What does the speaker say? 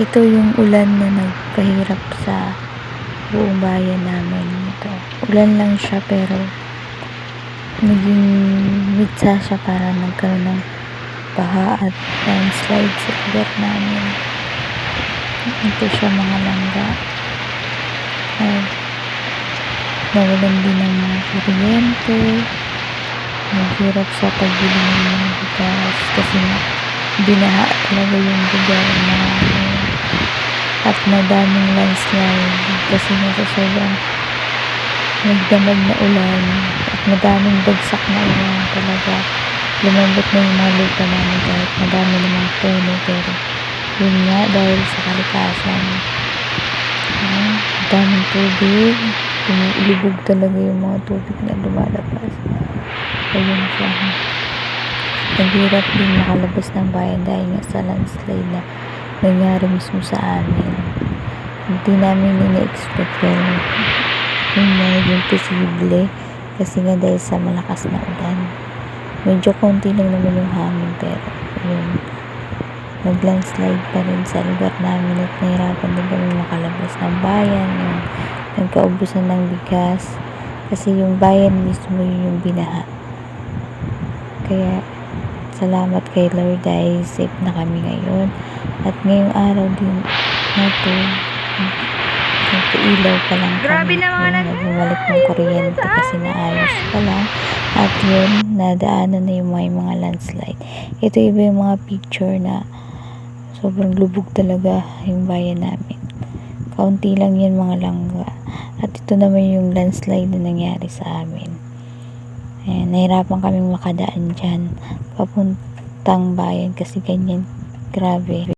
Ito yung ulan na nagpahirap sa buong bayan namin. Ito. Ulan lang siya pero naging mitsa siya para nagkaroon ng baha at landslide sa lugar namin. Ito siya mga langga. At nawalan din ng mga kuryente. Naghirap sa pagbili ng mga bigas kasi binaha talaga yung lugar namin. At madaming landslide kasi nga sa sobrang nagdamag na ulan at madaming bagsak na ulan talaga. Lumambot na yung mga lupa namin kahit madami namang puno pero yun nga dahil sa kalikasan. Ah, daming tubig. Lumilibog talaga yung mga tubig na lumalabas. Ayun siya. Naghirap din makalabas ng bayan dahil nga sa landslide na nangyari mismo sa amin. Hindi namin ina-expect pero yun na naging posible kasi nga dahil sa malakas na ulan. Medyo konti lang naman yung hangin pero yun nag-landslide pa rin sa lugar namin at nahirapan din kami makalabas ng bayan. Yung nagkaubusan ng bigas kasi yung bayan mismo yun yung binaha. Kaya salamat kay Lord dahil safe na kami ngayon. At ngayong araw din na to, nagpailaw pa lang Grabe kami. naman Yung bumalik ng kuryente kasi naayos pa lang. At yun, nadaanan na yung mga, mga landslide. Ito iba yung mga picture na sobrang lubog talaga yung bayan namin. Kaunti lang yan mga langga. At ito naman yung landslide na nangyari sa amin. Ayan, nahirapan kaming makadaan dyan papuntang bayan kasi ganyan grabe